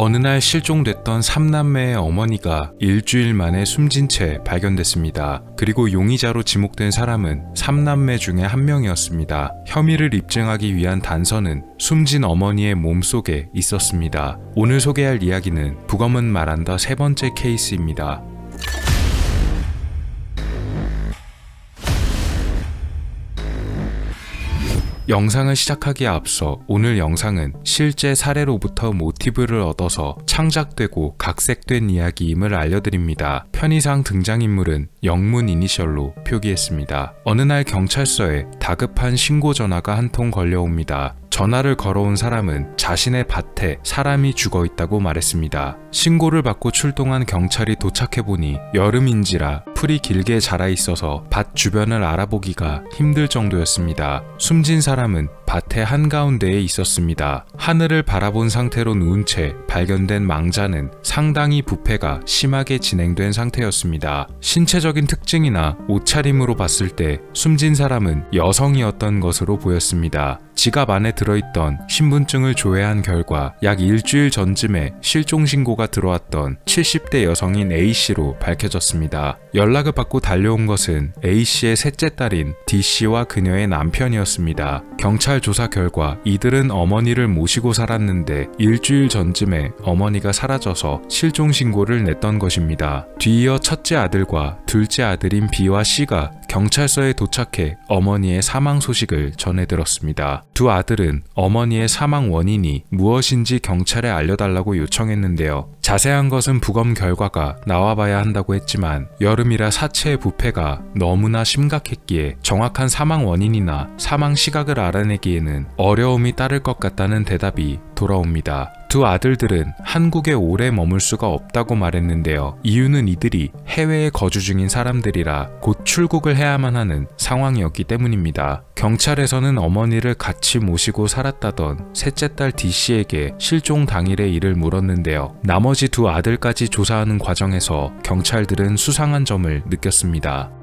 어느 날 실종됐던 3남매의 어머니가 일주일 만에 숨진 채 발견됐습니다. 그리고 용의자로 지목된 사람은 3남매 중에 한 명이었습니다. 혐의를 입증하기 위한 단서는 숨진 어머니의 몸속에 있었습니다. 오늘 소개할 이야기는 북엄은 말한다 세 번째 케이스입니다. 영상을 시작하기에 앞서 오늘 영상은 실제 사례로부터 모티브를 얻어서 창작되고 각색된 이야기임을 알려드립니다. 편의상 등장인물은 영문 이니셜로 표기했습니다. 어느 날 경찰서에 다급한 신고 전화가 한 통 걸려옵니다. 전화를 걸어온 사람은 자신의 밭에 사람이 죽어 있다고 말했습니다. 신고를 받고 출동한 경찰이 도착해보니 여름인지라 풀이 길게 자라 있어서 밭 주변을 알아보기가 힘들 정도였습니다. 숨진 사람은 밭의 한가운데에 있었습니다. 하늘을 바라본 상태로 누운 채 발견된 망자는 상당히 부패가 심하게 진행된 상태였습니다. 신체적인 특징이나 옷차림으로 봤을 때 숨진 사람은 여성이었던 것으로 보였습니다. 지갑 안에 들어있던 신분증을 조회한 결과 약 일주일 전쯤에 실종 신고가 들어왔던 70대 여성인 A씨로 밝혀졌습니다. 연락을 받고 달려온 것은 A씨의 셋째 딸인 D씨와 그녀의 남편이었습니다. 경찰 조사 결과 이들은 어머니를 모시고 살았는데 일주일 전쯤에 어머니가 사라져서 실종 신고를 냈던 것입니다. 뒤이어 첫째 아들과 둘째 아들인 B와 C가 경찰서에 도착해 어머니의 사망 소식을 전해 들었습니다. 두 아들은 어머니의 사망 원인이 무엇인지 경찰에 알려달라고 요청했는데요. 자세한 것은 부검 결과가 나와봐야 한다고 했지만 여름이라 사체의 부패가 너무나 심각했기에 정확한 사망 원인이나 사망 시각을 알아내기에는 어려움이 따를 것 같다는 대답이 돌아옵니다. 두 아들들은 한국에 오래 머물 수가 없다고 말했는데요. 이유는 이들이 해외에 거주 중인 사람들이라 곧 출국을 해야만 하는 상황이었기 때문입니다. 경찰에서는 어머니를 같이 모시고 살았다던 셋째 딸 D씨에게 실종 당일의 일을 물었는데요. 나머지 두 아들까지 조사하는 과정에서 경찰들은 수상한 점을 느꼈습니다.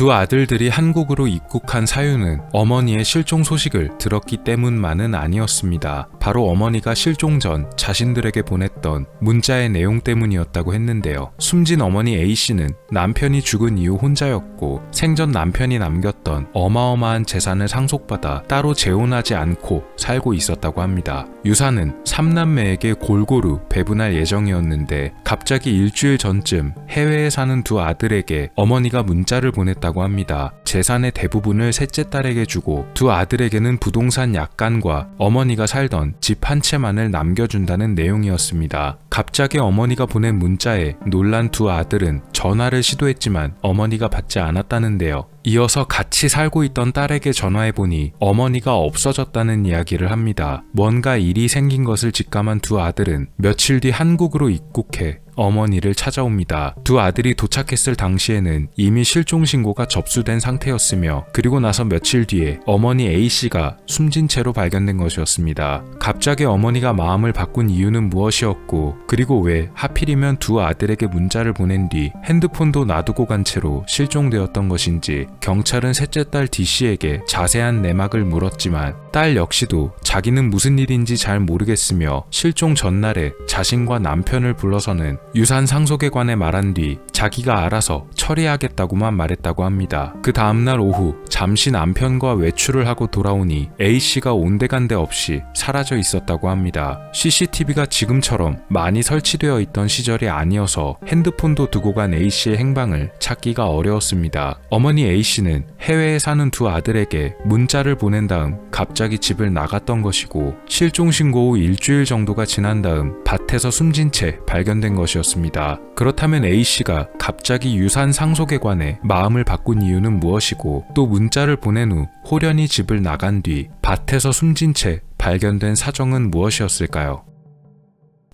두 아들들이 한국으로 입국한 사유는 어머니의 실종 소식을 들었기 때문만은 아니었습니다. 바로 어머니가 실종 전 자신들에게 보냈던 문자의 내용 때문이었다고 했는데요. 숨진 어머니 A씨는 남편이 죽은 이후 혼자였고 생전 남편이 남겼던 어마어마한 재산을 상속받아 따로 재혼하지 않고 살고 있었다고 합니다. 유산은 3남매에게 골고루 배분할 예정이었는데 갑자기 일주일 전쯤 해외에 사는 두 아들에게 어머니가 문자를 보냈다고 합니다. 재산의 대부분을 셋째 딸에게 주고 두 아들에게는 부동산 약관과 어머니가 살던 집 한 채만을 남겨준다는 내용이었습니다. 갑자기 어머니가 보낸 문자에 놀란 두 아들은 전화를 시도했지만 어머니가 받지 않았다는데요. 이어서 같이 살고 있던 딸에게 전화해보니 어머니가 없어졌다는 이야기를 합니다. 뭔가 일이 생긴 것을 직감한 두 아들은 며칠 뒤 한국으로 입국해 어머니를 찾아옵니다. 두 아들이 도착했을 당시에는 이미 실종 신고가 접수된 상태였으며 그리고 나서 며칠 뒤에 어머니 A씨가 숨진 채로 발견된 것이었습니다. 갑자기 어머니가 마음을 바꾼 이유는 무엇이었고 그리고 왜 하필이면 두 아들에게 문자를 보낸 뒤 핸드폰도 놔두고 간 채로 실종되었던 것인지 경찰은 셋째 딸 D씨에게 자세한 내막을 물었지만 딸 역시도 자기는 무슨 일인지 잘 모르겠으며 실종 전날에 자신과 남편을 불러서는 유산 상속에 관해 말한 뒤 자기가 알아서 처리하겠다고만 말했다고 합니다. 그 다음날 오후 잠시 남편과 외출을 하고 돌아오니 A씨가 온데간데 없이 사라져 있었다고 합니다. CCTV가 지금처럼 많이 설치되어 있던 시절이 아니어서 핸드폰도 두고 간 A씨의 행방을 찾기가 어려웠습니다. 어머니 A씨는 해외에 사는 두 아들에게 문자를 보낸 다음 갑자기 집을 나갔던 것이고 실종 신고 후 일주일 정도가 지난 다음 밭에서 숨진 채 발견된 것이었습니다. 그렇다면 A씨가 갑자기 유산 상속에 관해 마음을 바꾼 이유는 무엇이고 또 문자를 보낸 후 호련히 집을 나간 뒤 밭에서 숨진 채 발견된 사정은 무엇이었을까요?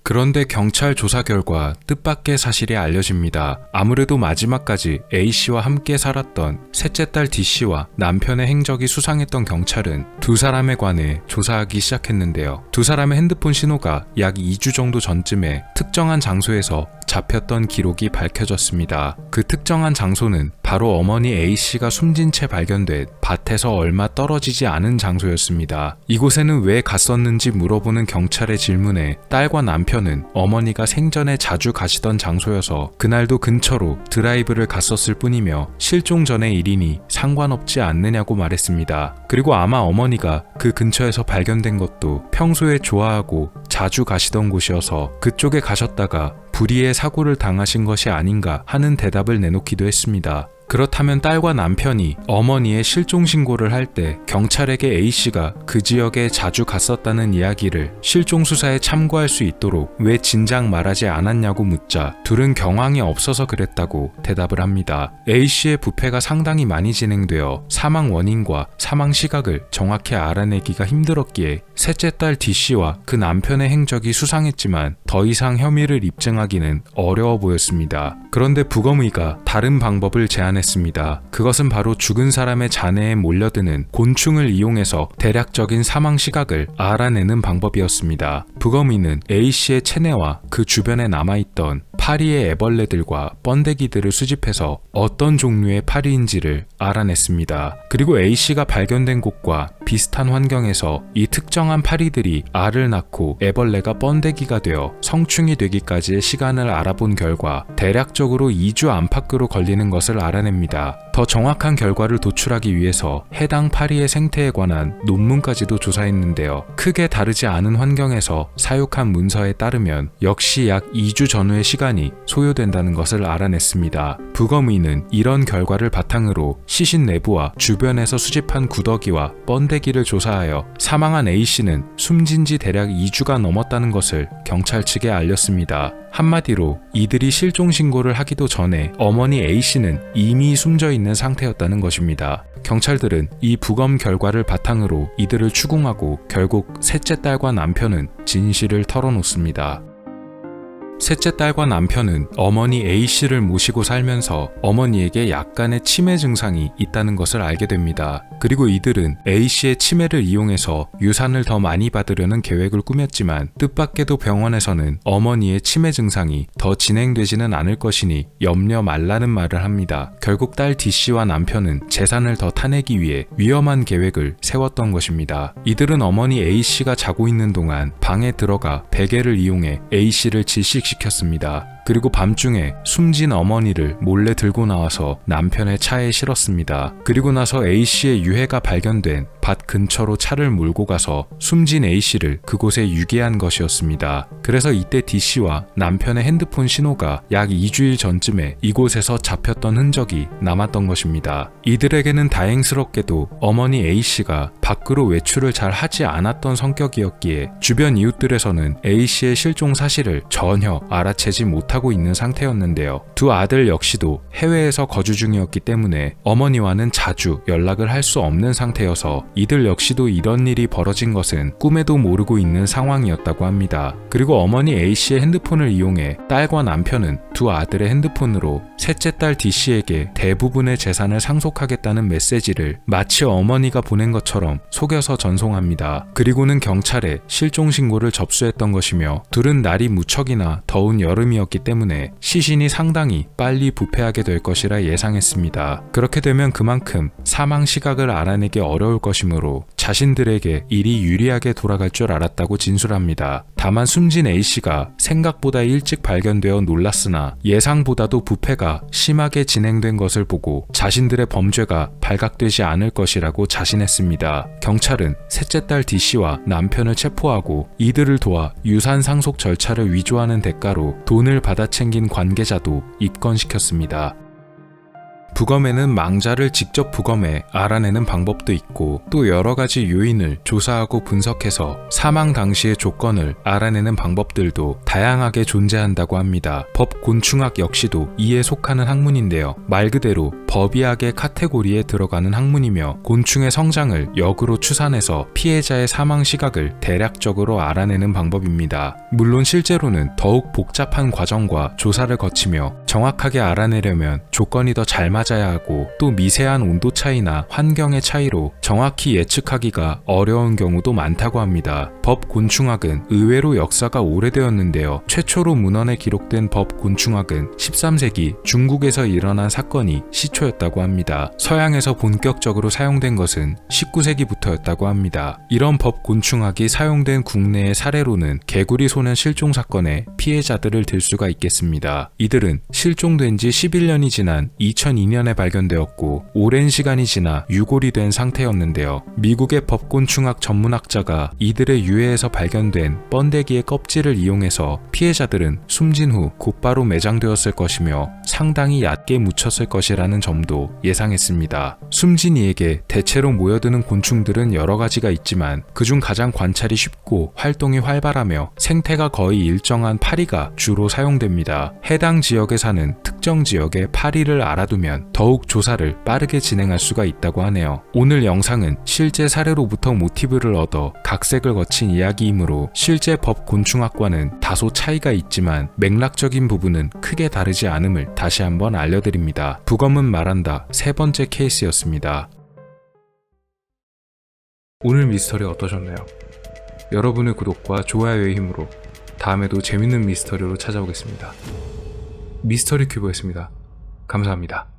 그런데 경찰 조사 결과 뜻밖의 사실이 알려집니다. 아무래도 마지막까지 A씨와 함께 살았던 셋째 딸 D씨와 남편의 행적이 수상했던 경찰은 두 사람에 관해 조사하기 시작했는데요. 두 사람의 핸드폰 신호가 약 2주 정도 전쯤에 특정한 장소에서 잡혔던 기록이 밝혀졌습니다. 그 특정한 장소는 바로 어머니 A씨가 숨진 채 발견된 밭에서 얼마 떨어지지 않은 장소였습니다. 이곳에는 왜 갔었는지 물어보는 경찰의 질문에 딸과 남편은 어머니가 생전에 자주 가시던 장소여서 그날도 근처로 드라이브를 갔었을 뿐이며 실종 전의 일이니 상관없지 않느냐고 말했습니다. 그리고 아마 어머니가 그 근처에서 발견된 것도 평소에 좋아하고 자주 가시던 곳이어서 그쪽에 가셨다가 불의의 사고를 당하신 것이 아닌가 하는 대답을 내놓기도 했습니다. 그렇다면 딸과 남편이 어머니의 실종 신고를 할 때 경찰에게 A씨가 그 지역에 자주 갔었다는 이야기를 실종 수사에 참고할 수 있도록 왜 진작 말하지 않았냐고 묻자 둘은 경황이 없어서 그랬다고 대답을 합니다. A씨의 부패가 상당히 많이 진행되어 사망 원인과 사망 시각을 정확히 알아내기가 힘들었기에 셋째 딸 D씨와 그 남편의 행적이 수상했지만 더 이상 혐의를 입증하기는 어려워 보였습니다. 그런데 부검의가 다른 방법을 제안 했습니다. 그것은 바로 죽은 사람의 잔해에 몰려드는 곤충을 이용해서 대략적인 사망 시각을 알아내는 방법이었습니다. 부검의는 A씨의 체내와 그 주변에 남아있던 파리의 애벌레들과 번데기들을 수집해서 어떤 종류의 파리인지를 알아냈습니다. 그리고 A씨가 발견된 곳과 비슷한 환경에서 이 특정한 파리들이 알을 낳고 애벌레가 번데기가 되어 성충이 되기까지의 시간을 알아본 결과 대략적으로 2주 안팎으로 걸리는 것을 알아냅니다. 더 정확한 결과를 도출하기 위해서 해당 파리의 생태에 관한 논문까지도 조사했는데요. 크게 다르지 않은 환경에서 사육한 문서에 따르면 역시 약 2주 전후의 시간이 소요된다는 것을 알아냈습니다. 부검의는 이런 결과를 바탕으로 시신 내부와 주변에서 수집한 구더기와 번데기 를 조사하여 사망한 A씨는 숨진 지 대략 2주가 넘었다는 것을 경찰 측에 알렸습니다. 한마디로 이들이 실종 신고를 하기도 전에 어머니 A씨는 이미 숨져 있는 상태였다는 것입니다. 경찰들은 이 부검 결과를 바탕으로 이들을 추궁하고 결국 셋째 딸과 남편은 진실을 털어놓습니다. 셋째 딸과 남편은 어머니 A씨를 모시고 살면서 어머니에게 약간의 치매 증상이 있다는 것을 알게 됩니다. 그리고 이들은 A씨의 치매를 이용해서 유산을 더 많이 받으려는 계획을 꾸몄지만 뜻밖에도 병원에서는 어머니의 치매 증상이 더 진행되지는 않을 것이니 염려 말라는 말을 합니다. 결국 딸 D씨와 남편은 재산을 더 타내기 위해 위험한 계획을 세웠던 것입니다. 이들은 어머니 A씨가 자고 있는 동안 방에 들어가 베개를 이용해 A씨를 질식 시켰습니다. 그리고 밤중에 숨진 어머니를 몰래 들고 나와서 남편의 차에 실었습니다. 그리고 나서 A씨의 유해가 발견된 밭 근처로 차를 몰고 가서 숨진 A씨를 그곳에 유기한 것이었습니다. 그래서 이때 D씨와 남편의 핸드폰 신호가 약 2주일 전쯤에 이곳에서 잡혔던 흔적이 남았던 것입니다. 이들에게는 다행스럽게도 어머니 A씨가 밖으로 외출을 잘 하지 않았던 성격이었기에 주변 이웃들에서는 A씨의 실종 사실을 전혀 알아채지 못하고 있는 상태였는데요. 두 아들 역시도 해외에서 거주 중이었기 때문에 어머니와는 자주 연락을 할 수 없는 상태여서 이들 역시도 이런 일이 벌어진 것은 꿈에도 모르고 있는 상황이었다고 합니다. 그리고 어머니 A씨의 핸드폰을 이용해 딸과 남편은 두 아들의 핸드폰으로 셋째 딸 D씨에게 대부분의 재산을 상속하겠다는 메시지를 마치 어머니가 보낸 것처럼 속여서 전송합니다. 그리고는 경찰에 실종 신고를 접수했던 것이며 둘은 날이 무척이나 더운 여름이었기 때문에 시신이 상당히 빨리 부패하게 될 것이라 예상했습니다. 그렇게 되면 그만큼 사망 시각을 알아내기 어려울 것 이므로 자신들에게 일이 유리하게 돌아갈 줄 알았다고 진술합니다. 다만 숨진 A씨가 생각보다 일찍 발견되어 놀랐으나 예상보다도 부패가 심하게 진행된 것을 보고 자신들의 범죄가 발각되지 않을 것이라고 자신했습니다. 경찰은 셋째 딸 D씨와 남편을 체포하고 이들을 도와 유산 상속 절차를 위조하는 대가로 돈을 받아 챙긴 관계자도 입건시켰습니다. 부검에는 망자를 직접 부검해 알아내는 방법도 있고 또 여러 가지 요인을 조사하고 분석해서 사망 당시의 조건을 알아내는 방법들도 다양하게 존재한다고 합니다. 법 곤충학 역시도 이에 속하는 학문인데요. 말 그대로 법의학의 카테고리에 들어가는 학문이며 곤충의 성장을 역으로 추산해서 피해자의 사망 시각을 대략적으로 알아내는 방법입니다. 물론 실제로는 더욱 복잡한 과정과 조사를 거치며 정확하게 알아내려면 조건이 더 잘 맞아 맞아야 하고 또 미세한 온도 차이나 환경의 차이로 정확히 예측하기가 어려운 경우도 많다고 합니다. 법 곤충학은 의외로 역사가 오래되었는데요. 최초로 문헌에 기록된 법 곤충학은 13세기 중국에서 일어난 사건이 시초였다고 합니다. 서양에서 본격적으로 사용된 것은 19세기부터 였다고 합니다. 이런 법 곤충학이 사용된 국내의 사례로는 개구리 소년 실종 사건의 피해자들을 들 수가 있겠습니다. 이들은 실종된 지 11년이 지난 2002년에 발견되었고 오랜 시간이 지나 유골이 된 상태였는데요. 미국의 법곤충학 전문학자가 이들의 유해에서 발견된 번데기의 껍질을 이용해서 피해자들은 숨진 후 곧바로 매장되었을 것이며 상당히 얕게 묻혔을 것이라는 점도 예상했습니다. 숨진 이에게 대체로 모여드는 곤충 들은 여러 가지가 있지만 그중 가장 관찰이 쉽고 활동이 활발하며 생태가 거의 일정한 파리가 주로 사용됩니다. 해당 지역에 사는 특정 지역의 파리를 알아두면 더욱 조사를 빠르게 진행할 수가 있다고 하네요. 오늘 영상은 실제 사례로부터 모티브를 얻어 각색을 거친 이야기이므로 실제 법 곤충학과는 다소 차이가 있지만 맥락적인 부분은 크게 다르지 않음을 다시 한번 알려드립니다. 부검은 말한다 세 번째 케이스였습니다. 오늘 미스터리 어떠셨나요? 여러분의 구독과 좋아요의 힘으로 다음에도 재밌는 미스터리로 찾아오겠습니다. 미스터리 큐브였습니다. 감사합니다.